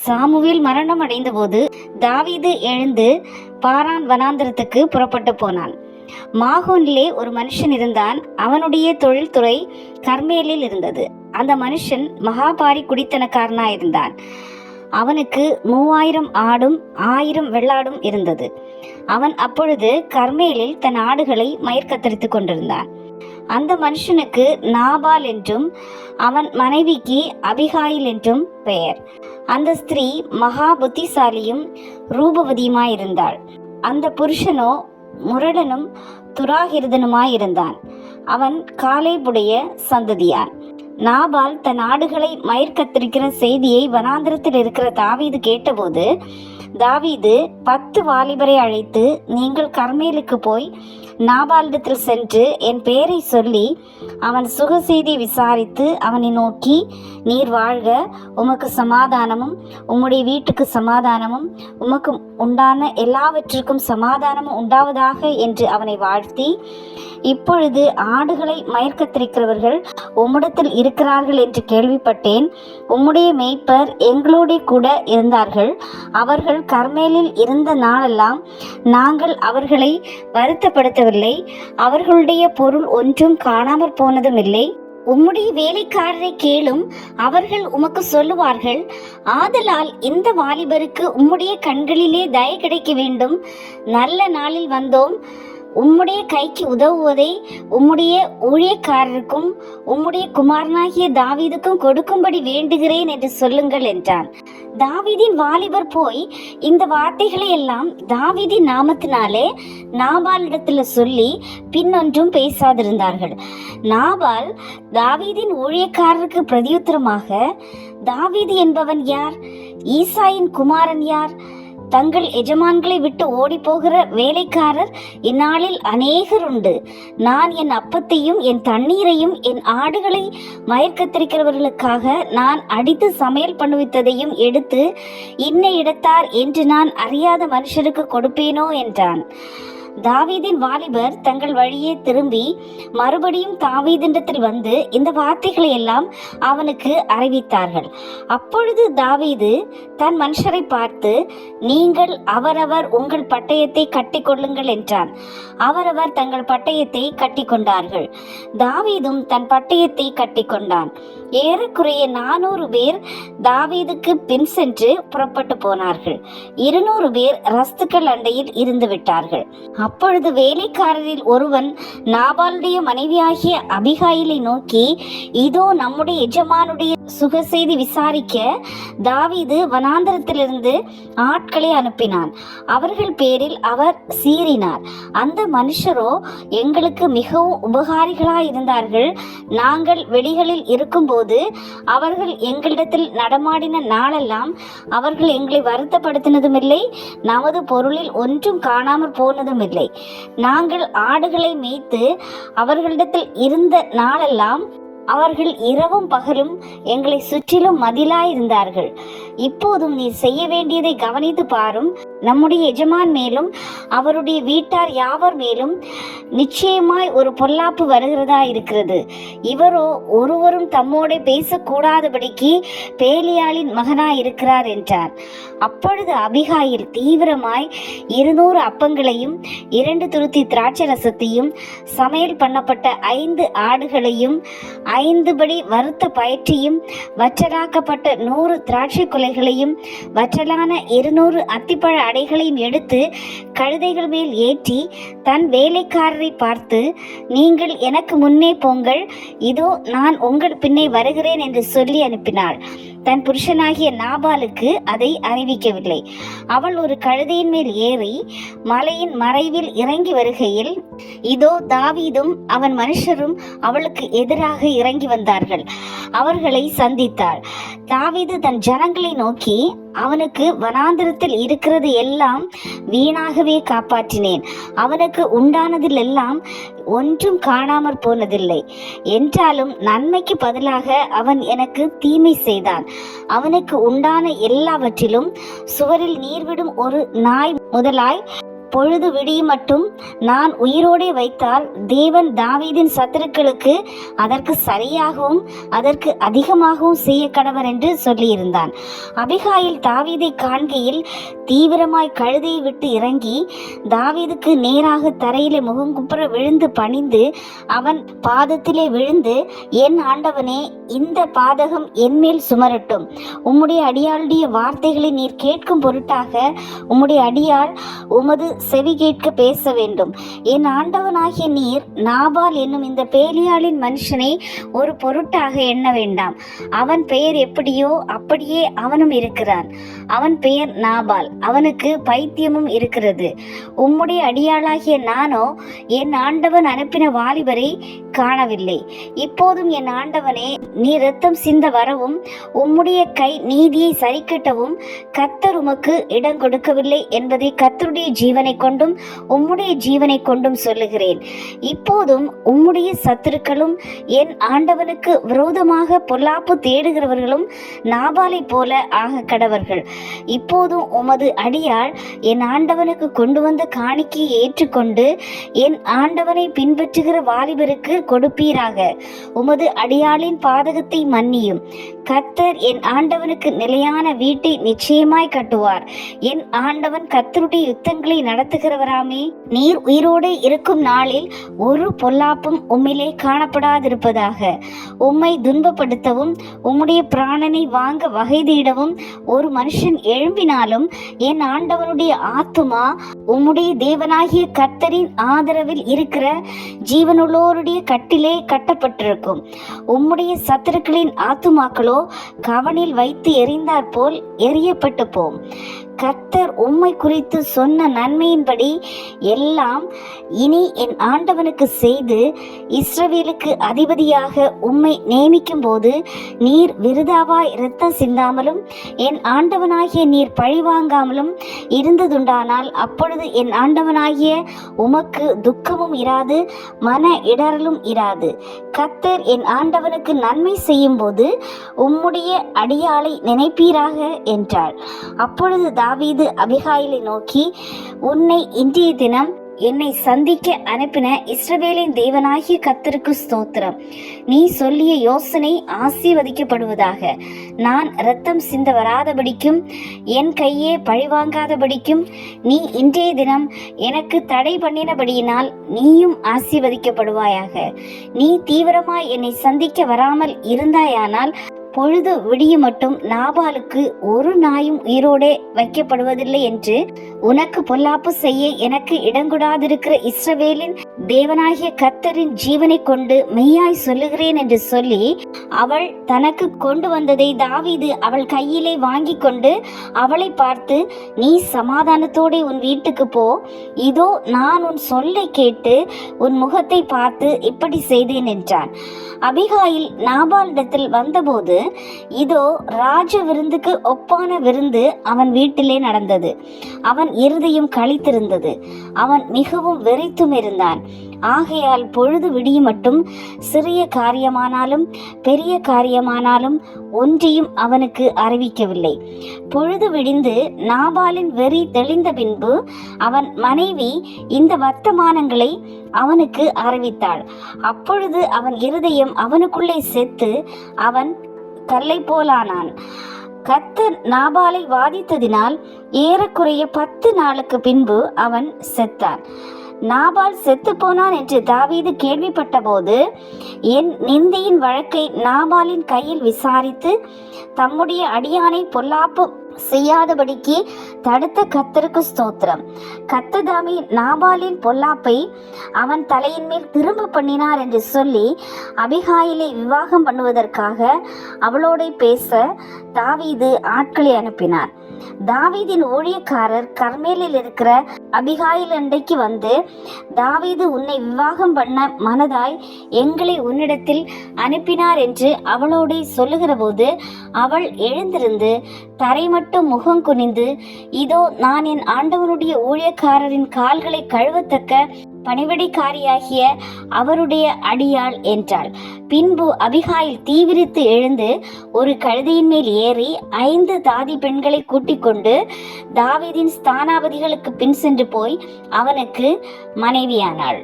Samuel மரணம் அடைந்தபோது தாவீது எழுந்து பாரான் வனாந்திரத்துக்கு புறப்பட்டு போனான். மாகோனிலே ஒரு மனுஷன் இருந்தான். அவனுடைய தொழில்துறை கர்மேலில் இருந்தது. அந்த மனுஷன் மகாபாரி குடித்தனக்காரனா இருந்தான். அவனுக்கு மூவாயிரம் ஆடும் ஆயிரம் வெள்ளாடும் இருந்தது. அவன் அப்பொழுது கர்மேலில் தன் ஆடுகளை மயிர் கத்தரித்துக் கொண்டிருந்தான். அந்த மனுஷனுக்கு நாபால் என்றும் அவன் மனைவிக்கு அபிகாயில் என்றும் பெயர். அந்த ஸ்திரீ மகா புத்திசாலியும் ரூபவதியுமாயிருந்தாள். அந்த புருஷனோ முரடனும் துராகிருதனுமாயிருந்தான். அவன் காலேபுடைய சந்ததியான். நாபால் தன் ஆடுகளை மயிர்கத்திருக்கிற செய்தியை வனாந்திரத்தில் இருக்கிற தாவீது கேட்டபோது தாவீது பத்து வாலிபரை அழைத்து நீங்கள் கர்மேலுக்கு போய் நாபாலிடத்தில் சென்று என் பெயரை சொல்லி அவன் சுக செய்தி விசாரித்து அவனை நோக்கி நீர் வாழ்க உமக்கு சமாதானமும் உம்முடைய வீட்டுக்கு சமாதானமும் உமக்கு உண்டான எல்லாவற்றிற்கும் சமாதானமும் உண்டாவதாக என்று அவனை வாழ்த்தி இப்பொழுது ஆடுகளை மயக்கத்திருக்கிறவர்கள் உம்மிடத்தில் இருக்கிறார்கள் என்று கேள்விப்பட்டேன். உம்முடைய மேய்ப்பர் எங்களோட கூட இருந்தார்கள். அவர்கள் கர்மேலில் இருந்த நாளெல்லாம் நாங்கள் அவர்களை வருத்தப்படுத்தவில்லை. அவர்களுடைய பொருள் ஒன்றும் காணாமற் போனதும் இல்லை உம்முடைய வேலைக்காரரை கேளும் அவர்கள் உமக்கு சொல்லுவார்கள் ஆதலால் இந்த வாலிபருக்கு உம்முடைய கண்களிலே தய கிடைக்க வேண்டும். நல்ல நாளில் வந்தோம். உம்முடைய கைக்கு உதவுவதை உம்முடைய ஊழியக்காரருக்கும் உம்முடைய குமாரனாகிய தாவீதுக்கும் கொடுக்கும்படி வேண்டுகிறேன் என்று சொல்லுங்கள் என்றான். தாவிதின் வாலிபர் போய் இந்த வார்த்தைகளை எல்லாம் தாவிதி நாமத்தினாலே நாபாலிடத்துல சொல்லி பின்னொன்றும் பேசாதிருந்தார்கள். நாபால் தாவீதின் ஊழியக்காரருக்கு பிரதியுத்தரமாக தாவீது என்பவன் யார்? ஈசாயின் குமாரன் யார்? தங்கள் எஜமான்களை விட்டு ஓடி போகிற வேலைக்காரர் இந்நாளில் அநேகர் உண்டு நான் என் அப்பத்தையும் என் தண்ணீரையும் என் ஆடுகளை மயக்கத்திருக்கிறவர்களுக்காக நான் அடித்து சமையல் பண்ணுவித்ததையும் எடுத்து இன்ன இடத்தார் என்று நான் அறியாத மனுஷருக்கு கொடுப்பேனோ? என்றான். தாவீதின் வாலிபர் தங்கள் வழியே திரும்பி மறுபடியும் தாவீதிண்டத்தில் வந்து இந்த வார்த்தைகளை எல்லாம் அவனுக்கு அறிவித்தார்கள். அப்பொழுது தாவீது தன் மனுஷரை பார்த்து நீங்கள் அவரவர் உங்கள் பட்டயத்தை கட்டிக்கொள்ளுங்கள் என்றான். அவரவர் தங்கள் பட்டயத்தை கட்டிக்கொண்டார்கள். தாவீதும் தன் பட்டயத்தை கட்டிக்கொண்டான். ஏறக்குறைய நானூறு பேர் தாவீதுக்கு பின் சென்று புறப்பட்டு போனார்கள். இருநூறு பேர் ரஸ்துக்கள் அண்டையில் இருந்து விட்டார்கள். அப்பொழுது வேலைக்காரரில் ஒருவன் நாபாலுடைய மனைவியாகிய அபிகாயிலை நோக்கி இதோ நம்முடைய எஜமானுடைய சுக செய்தி விசாரிக்க தாவீது வனாந்தரத்திலிருந்து ஆட்களை அனுப்பினான். அவர்கள் பேரில் அவர் சீறினார். அந்த மனுஷரோ எங்களுக்கு மிகவும் உபகாரிகளாய் இருந்தார்கள். நாங்கள் வெளிகளில் இருக்கும்போது அவர்கள் எங்களிடத்தில் நடமாடின நாளெல்லாம் அவர்கள் எங்களை வருத்தப்படுத்தினதும் இல்லை நமது பொருளில் ஒன்றும் காணாமல் போனதும் இல்லை நாங்கள் ஆடுகளை மேய்த்து அவர்களிடத்தில் இருந்த நாளெல்லாம் அவர்கள் இரவும் பகலும் எங்களை சுற்றிலும் மதிலாயிருந்தார்கள் இப்போதும் நீ செய்ய வேண்டியதை கவனித்து பாரும். நம்முடைய எஜமான் மேலும் அவருடைய வீட்டார் யாவர் மேலும் நிச்சயமாய் ஒரு பொல்லாப்பு வருகிறதா இருக்கிறது. இவரோ ஒருவரும் தம்மோட பேசக்கூடாதபடிக்கு பேலியாளின் மகனாய் இருக்கிறார் என்றார். அப்பொழுது அபிகாயில் தீவிரமாய் இருநூறு அப்பங்களையும் இரண்டு துருத்தி திராட்சை ரசத்தையும் சமையல் பண்ணப்பட்ட ஐந்து ஆடுகளையும் ஐந்து படி வறுத்த பயிற்சியும் வற்றலாக்கப்பட்ட நூறு திராட்சை கொலைகளையும் வற்றலான இருநூறு அத்திப்பழ அடைகளையும் எடுத்து கழுதைகள் மேல் ஏற்றி தன் வேலைக்காரரை பார்த்து நீங்கள் எனக்கு முன்னே போங்கள். இதோ நான் உங்கள் பின்னே வருகிறேன் என்று சொல்லி அனுப்பினாள். தன் புருஷனாகிய நாபாலுக்கு அதை அறிவிக்கவில்லை. அவள் ஒரு கழுதையின் மேல் ஏறி மலையின் மறைவில் இறங்கி வருகையில் இதோ தாவீதும் அவன் மனுஷரும் அவளுக்கு எதிராக இறங்கி வந்தார்கள். அவர்களை சந்தித்தாள். தாவீது தன் ஜனங்களை நோக்கி அவனுக்கு வனாந்திரத்தில் இருக்கிறது எல்லாம் வீணாகவே காப்பாற்றினேன். அவனுக்கு உண்டானதில் எல்லாம் ஒன்றும் காணாமற் போனதில்லை. என்றாலும் நன்மைக்கு பதிலாக அவன் எனக்கு தீமை செய்தான். அவனுக்கு உண்டான எல்லாவற்றிலும் சுவரில் நீர்விடும் ஒரு நாய் முதலாய் பொழுது விடியும் மட்டும் நான் உயிரோடே வைத்தால் தேவன் தாவீதின் சத்துருக்களுக்கு அதற்கு சரியாகவும் அதற்கு அதிகமாகவும் செய்ய கடவர் என்று சொல்லியிருந்தான். அபிகாயில் தாவீதை காண்கையில் தீவிரமாய் கழுதையை விட்டு இறங்கி தாவீதுக்கு நேராக தரையிலே முகங்குப்புற விழுந்து பணிந்து அவன் பாதத்திலே விழுந்து என் ஆண்டவனே இந்த பாதகம் என்மேல் சுமரட்டும். உம்முடைய அடியாளுடைய வார்த்தைகளை நீர் கேட்கும் பொருட்டாக உம்முடைய அடியாள் உமது செவி கேட்க பேச வேண்டும். என் ஆண்டவனாகிய நீர் நாபால் என்னும் இந்த பேலியாளின் மனுஷனை ஒரு பொருட்டாக எண்ண வேண்டாம். அவன் பெயர் எப்படியோ அப்படியே அவனும் இருக்கிறான். அவன் பெயர் நாபால். அவனுக்கு பைத்தியமும் இருக்கிறது. உம்முடைய அடியாளாகிய நானோ என் ஆண்டவன் அனுப்பின வாலிபரை காணவில்லை. இப்போதும் என் ஆண்டவனே நீ ரத்தம் சிந்த வரவும் உம்முடைய கை நீதியை சரிக்கட்டவும் கத்தர் உமக்கு இடம் கொடுக்கவில்லை என்பதை கத்தருடைய ஜீவனை கொண்டும் உம்முடைய ஜீவனை கொண்டும் சொல்லுகிறேன். இப்போதும் உம்முடைய சத்துருக்களும் என் ஆண்டவனுக்கு விரோதமாக பொல்லாப்பு தேடுகிறவர்களும் நாபாலை போல ஆக கடவர்கள். இப்போதும் உமது அடியாள் என் ஆண்டவனுக்கு கொண்டு வந்த காணிக்கையை ஏற்றுக்கொண்டு என் ஆண்டவனை பின்பற்றுகிற வாலிபருக்கு கொடுப்பீராக. உமது அடியாளின் பாதகத்தை மன்னியும். கத்தர் என் ஆண்டவனுக்கு நிலையான வீட்டை நிச்சயமாய் கட்டுவார். என் ஆண்டவன் கத்தருடைய யுத்தங்களை நடத்துகிறவராமே நீர் உயிரோடு இருக்கும் நாளில் ஒரு பொல்லாப்பும் உம்மிலே காணப்படாதிருப்பதாக. உம்மை துன்பப்படுத்தவும் உம்முடைய பிராணனை வாங்க வகை தேடவும் ஒரு மனுஷன் எழும்பினாலும் என் ஆண்டவனுடைய ஆத்துமா உம்முடைய தேவனாகிய கர்த்தரின் ஆதரவில் இருக்கிற ஜீவனுள்ளோருடைய கட்டிலே கட்டப்பட்டிருக்கும். உம்முடைய சத்துருக்களின் ஆத்துமாக்களோ கவனில் வைத்து எறிந்தாற் போல் எரியப்பட்டு போம் கர்த்தர் உம்மை குறித்து சொன்ன நன்மையின்படி எல்லாம் இனி என் ஆண்டவனுக்கு செய்து இஸ்ரவேலுக்கு அதிபதியாக உம்மை நியமிக்கும் போது நீர் விருதாவாய் இரத்தம் சிந்தாமலும் என் ஆண்டவனாகிய நீர் பழிவாங்காமலும் இருந்ததுண்டானால் அப்பொழுது என் ஆண்டவனாகிய உமக்கு துக்கமும் இராது மன இடரலும் இராது. கத்தர் என் ஆண்டவனுக்கு நன்மை செய்யும்போது உம்முடைய அடியாளை நினைப்பீராக என்றாள் அப்பொழுது தாவீது அபிகாயிலை நோக்கி உன்னை இன்றைய தினம் என்னை சந்திக்க அனுப்பின இஸ்ரவேலின் தேவனாகிய கத்தருக்கு ஸ்தோத்திரம். நீ சொல்லிய யோசனை ஆசீர்வதிக்கப்படுவதாக. நான் ரத்தம் சிந்த வராதபடிக்கும் என் கையே பழிவாங்காதபடிக்கும் நீ இன்றைய தினம் எனக்கு தடை பண்ணினபடியினால் நீயும் ஆசீர்வதிக்கப்படுவாயாக. நீ தீவிரமாய் என்னை சந்திக்க வராமல் இருந்தாயானால் பொழுது விடிய மட்டும் நாபாலுக்கு ஒரு நாயும் உயிரோடே வைக்கப்படுவதில்லை என்று உனக்கு பொல்லாப்பு செய்ய எனக்கு இடங்கூடாதிருக்கிற இஸ்ரவேலின் தேவனாகிய கர்த்தரின் ஜீவனை கொண்டு மெய்யாய் சொல்லுகிறேன் என்று சொல்லி அவள் தனக்கு கொண்டு வந்ததை தாவீது அவள் கையிலே வாங்கி கொண்டு அவளை பார்த்து நீ சமாதானத்தோடே உன் வீட்டுக்கு போ. இதோ நான் உன் சொல்லை கேட்டு உன் முகத்தை பார்த்து இப்படி செய்தேன் என்றான். அபிகாயில் நாபாலிடத்தில் வந்தபோது இதோ ராஜ விருந்துக்கு ஒப்பான விருந்து அவன் வீட்டிலே நடந்தது. அவன் இருதயம் கழித்திருந்தது அவன் மிகவும் வெறித்தும் இருந்தான். ஆகையால் பொழுது விடியும் மட்டும் சிறிய காரியமானாலும் பெரிய காரியமானாலும் ஒன்றையும் அவனுக்கு அறிவிக்கவில்லை. பொழுது விடிந்து நாபாலின் வெறி தெளிந்த பின்பு அவன் மனைவி இந்த வர்த்தமானங்களை அவனுக்கு அறிவித்தாள். அப்பொழுது அவன் இருதயம் அவனுக்குள்ளே செத்து அவன் கல்லை போலானான் கத்தர் நாபாலை வாதித்ததினால் ஏறக்குறைய பத்து நாளுக்கு பின்பு அவன் செத்தான். நாபால் செத்து போனான் என்று தாவீது கேள்விப்பட்டபோது என் நிந்தையின் வழக்கை நாபாலின் கையில் விசாரித்து தம்முடைய அடியானை பொல்லாப்பு செய்யாதபடிக்கு தடுத்த கத்தருக்கு ஸ்தோத்திரம். கத்ததாமி நாபாலின் பொல்லாப்பை அவன் தலையின் மேல் திரும்ப பண்ணினார் என்று சொல்லி அபிகாயிலை விவாகம் பண்ணுவதற்காக அவளோட பேச தாவீது ஆட்களை அனுப்பினார். தாவீதின் ஊழியக்காரர் கர்மேலில் இருக்கிற அபிகாயில் அண்டைக்கு வந்து தாவீது உன்னை விவாகம் பண்ண மனதாய் எங்களை உன்னிடத்தில் அனுப்பினார் என்று அவளோட சொல்லுகிற போது அவள் எழுந்திருந்து தரை மட்டும் முகம் குனிந்து இதோ நான் என் ஆண்டவனுடைய ஊழியக்காரரின் கால்களை கழுவத்தக்க பணிவிடைக்காரியாகிய அவருடைய அடியாள் என்றாள். பின்பு அபிகாயில் தீவிரித்து எழுந்து ஒரு கழுதையின் மேல் ஏறி ஐந்து தாதி பெண்களை கூட்டிக் கொண்டு தாவீதின் ஸ்தானாபதிகளுக்கு பின் சென்று போய் அவனுக்கு மனைவியானாள்.